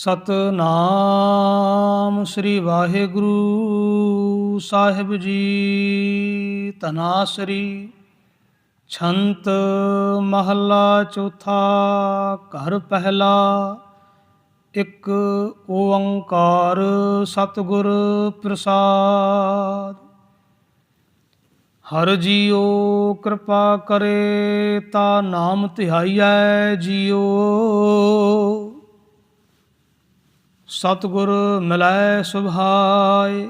ਸਤਨਾਮ ਸ੍ਰੀ ਵਾਹਿਗੁਰੂ ਸਾਹਿਬ ਜੀ। ਤਨਾਸਰੀ ਛੰਤ ਮਹੱਲਾ ਚੌਥਾ, ਘਰ ਪਹਿਲਾ, ਇੱਕ ਓੰਕਾਰ ਸਤਿਗੁਰ ਪ੍ਰਸਾਦ। ਹਰ ਜੀਓ ਕਿਰਪਾ ਕਰੇ, ਤਾ ਨਾਮ ਧਿਆਈਐ ਜੀਓ ਸਤਿਗੁਰ ਮਿਲੈ ਸੁਭਾਏ,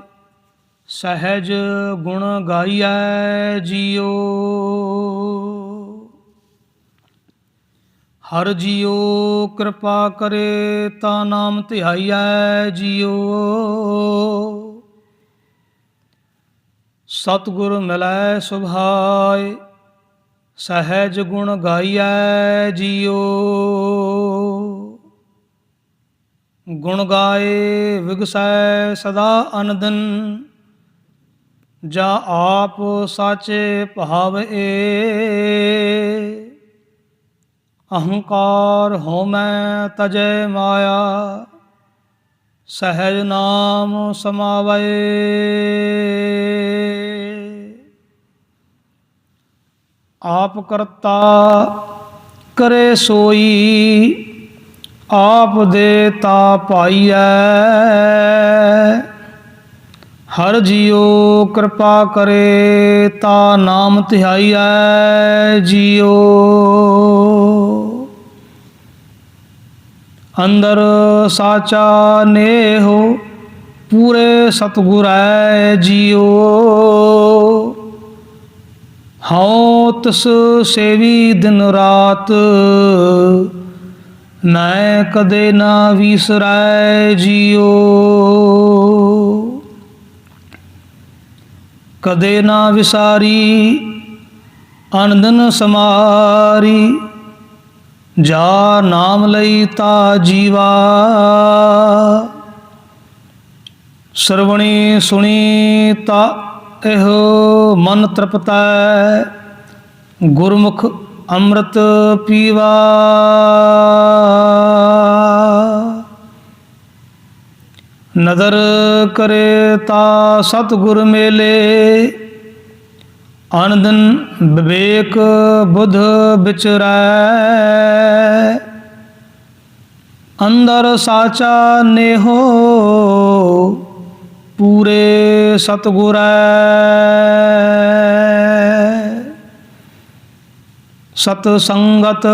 ਸਹਿਜ ਗੁਣ ਗਾਈਐ ਜੀਓ। ਹਰ ਜੀਓ ਕਿਰਪਾ ਕਰੇ ਤਾ ਨਾਮ ਧਿਆਈਐ ਜੀਓ। ਸਤਿਗੁਰ ਮਿਲੈ ਸੁਭਾਏ, ਸਹਿਜ ਗੁਣ ਗਾਈਐ ਜੀਓ। ਗੁਣ ਗਾਏ ਵਿਗਸੈ ਸਦਾ ਅਨੰਦਨ, ਜਾ ਆਪ ਸਾਚੇ ਭਾਵ ਅਹੰਕਾਰ ਹਉਮੈ ਤਜੈ ਮਾਇਆ, ਸਹਿਜ ਨਾਮ ਸਮਾਵੈ। ਆਪ ਕਰਤਾ ਕਰੇ ਸੋਈ ਆਪ ਦੇ ਤਾ ਪਾਈਐ। ਹਰ ਜੀਉ ਕਿਰਪਾ ਕਰੇ, ਤਾ ਨਾਮ ਧਿਆਈਐ ਜੀਉ। ਅੰਦਰ ਸਾਚਾ ਨੇਹੋ, ਪੂਰੇ ਸਤਗੁਰੈ ਜੀਉ। ਹਉ ਤਸ ਸੇਵੀ ਦਿਨ ਰਾਤ ਨੈ ਕਦੇ ਨਾ ਵਿਸਰੈ ਜੀਉ ਕਦੇ ਨਾ ਵਿਸਾਰੀ ਅਨੰਦਨ ਸਮਾਰੀ, ਜਾ ਨਾਮ ਲਈ ਤਾ ਜੀਵਾ। ਸਰਵਣੀ ਸੁਣੀ ਤਾ ਇਹੋ ਮਨ ਤ੍ਰਪਤੈ, ਗੁਰਮੁਖ ਅੰਮ੍ਰਿਤ ਪੀਵਾ। ਨਦਰ ਕਰੇ ਤਾ ਸਤਿਗੁਰ ਮੇਲੇ। ਆਨੰਦਨ ਵਿਵੇਕ ਬੁੱਧ ਵਿਚਰੈ। ਅੰਦਰ ਸਾਚਾ ਨੇਹੋ, ਪੂਰੇ ਸਤਿਗੁਰੈ। ਸਤ ਸੰਗਤ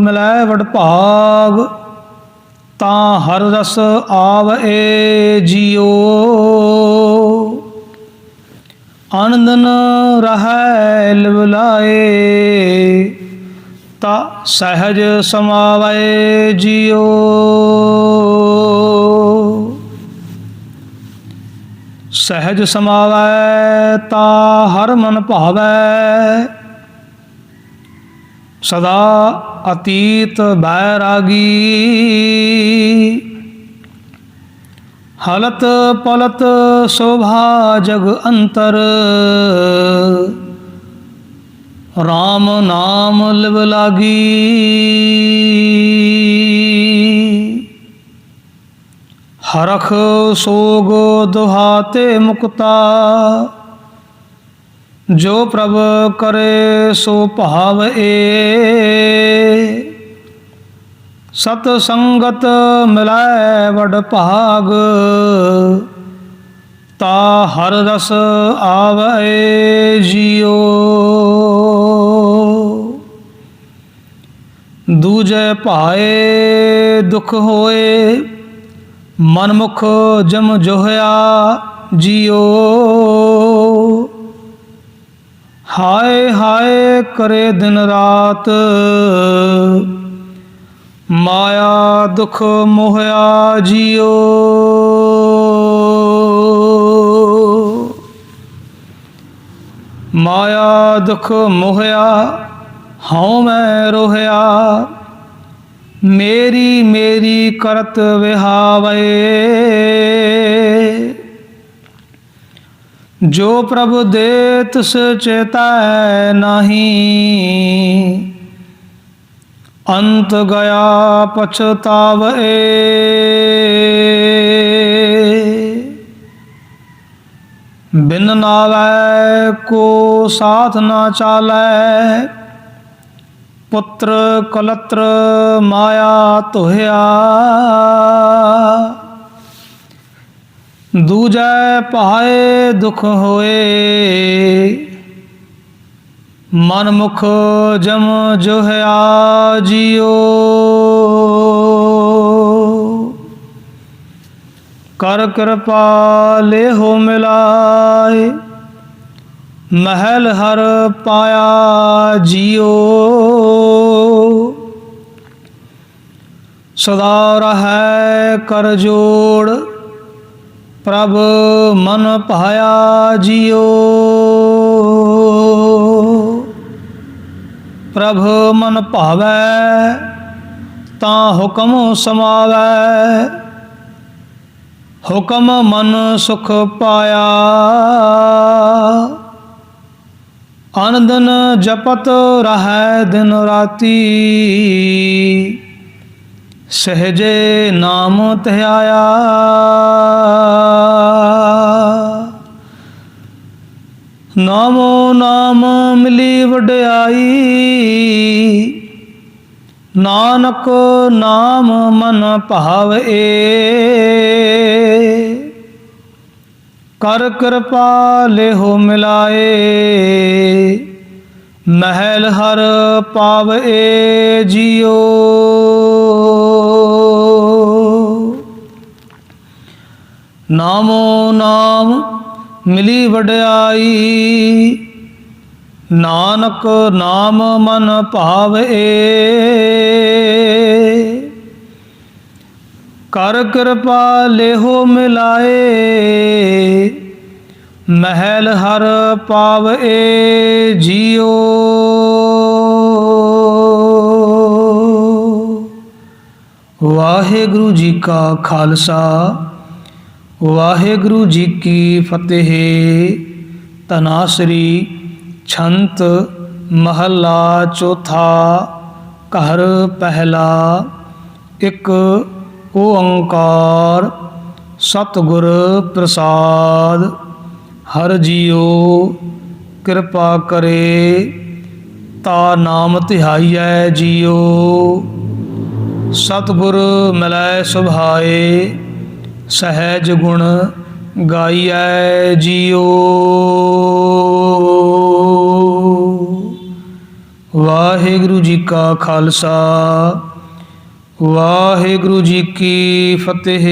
ਮਿਲੈ ਵਡ ਭਾਗ ਤਾਂ ਹਰ ਰਸ ਆਵਏ ਜੀਓ। ਆਨੰਦਨ ਰਹੈ ਲਿਵਲਾਏ ਤਾ ਸਹਿਜ ਸਮਾਵੈ ਜੀਓ। ਸਹਿਜ ਸਮਾਵੈ, ਤਾ ਹਰ ਮਨ ਭਾਵੈ। ਸਦਾ ਅਤੀਤ ਬੈਰਾਗੀ। ਹਲਤ ਪਲਤ ਸ਼ੋਭਾ ਜਗ ਅੰਤਰ। RAM ਨਾਮ ਲਿਵ ਲਾਗੀ। ਹਰਖ ਸੋਗ ਦੁਹਾਤੇ ਮੁਕਤਾ। ਜੋ ਪ੍ਰਭ ਕਰੇ ਸੋ ਭਾਵ ਏ। ਸਤ ਸੰਗਤ ਮਿਲੈ ਵਡ ਭਾਗ, ਤਾ ਹਰ ਰਸ ਆਵੈ ਜੀਓ। ਦੂਜੇ ਭਾਏ ਦੁਖ ਹੋਏ, ਮਨਮੁਖ ਜਮ ਜੋਹਿਆ ਜੀਓ। ਹਾਏ ਹਾਏ ਕਰੇ ਦਿਨ ਰਾਤ। ਮਾਇਆ ਦੁਖ ਮੋਹਿਆ ਜਿਉ ਮਾਇਆ ਦੁਖ ਮੋਹਿਆ, ਹਉ ਮੈਂ ਰੋਹਿਆ। ਮੇਰੀ ਮੇਰੀ ਕਰਤ ਵਿਹਾਵੇ। ਜੋ ਪ੍ਰਭ ਦੇ ਤਿਸ ਚੇਤੈ ਨਹੀਂ, ਅੰਤ ਗਿਆ ਪਛਤਾਵੇ ਬਿਨ ਨਾਵੈ ਕੋ ਸਾਥ ਨਾ ਚਾਲੈ, ਪੁੱਤਰ ਕਲਤਰ ਮਾਇਆ ਤੋਹਿਆ ਦੂਜੈ ਭਾਏ ਦੁਖ ਹੋਏ। ਮਨ ਮੁਖ ਜਮ ਜੋਹਿਆ ਜਿਉ ਕਰ ਕਿਰਪਾ ਹੋ ਮਿਲਾਏ। ਮਹਿਲ ਹਰ ਪਾਇਆ ਜਿਉ ਸਦਾ ਰਹੈ ਕਰ ਜੋੜ ਪ੍ਰਭ ਮਨ ਭਾਇਆ ਜਿਉ ਪ੍ਰਭ ਮਨ ਭਾਵੈ, ਤਾਂ ਹੁਕਮ ਸਮਾਵੈ। ਹੁਕਮ ਮਨ ਸੁਖ ਪਾਇਆ। ਅਨੰਦਨ ਜਪਤ ਰਹੈ ਦਿਨ ਰਾਤੀ। ਸਹਜੇ ਨਾਮ ਧਿਆਇਆ ਨਾਮੋ ਨਾਮ ਮਿਲੀ ਵਡਿਆਈ। ਨਾਨਕ ਨਾਮ ਮਨ ਭਾਵਏ ਕਰ ਕਿਰਪਾ ਲੇਹੋ ਮਿਲਾਏ। ਮਹਿਲ ਹਰ ਪਾਵਏ ਜਿਉ ਨਾਮੋ ਨਾਮ ਮਿਲੀ ਵਡਿਆਈ। ਨਾਨਕ ਨਾਮ ਮਨ ਭਾਵਏ ਕਰ ਕਿਰਪਾ ਲੇਹੋ ਮਿਲਾਏ। ਮਹਿਲ ਹਰ ਪਾਵਏ ਜੀਓ। ਵਾਹਿਗੁਰੂ ਜੀ ਕਾ ਖਾਲਸਾ। ਵਾਹਿਗੁਰੂ ਜੀ ਕੀ ਫਤਿਹ। ਤਨਾਸਰੀ ਛੰਤ ਮਹੱਲਾ ਚੌਥਾ, ਘਰ ਪਹਿਲਾ, ਇੱਕ ਓੰਕਾਰ, ਸਤਿਗੁਰ ਪ੍ਰਸਾਦ। ਹਰ ਜੀਓ ਕਿਰਪਾ ਕਰੇ, ਤਾ ਨਾਮ ਤਿਹਾਈਐ ਜੀਓ ਸਤਿਗੁਰ ਮਿਲੈ ਸੁਭਾਏ। ਸਹਿਜ ਗੁਣ ਗਾਈਐ ਜੀਓ। ਵਾਹਿਗੁਰੂ ਜੀ ਕਾ ਖਾਲਸਾ ਵਾਹਿਗੁਰੂ ਜੀ ਕੀ ਫਤਿਹ।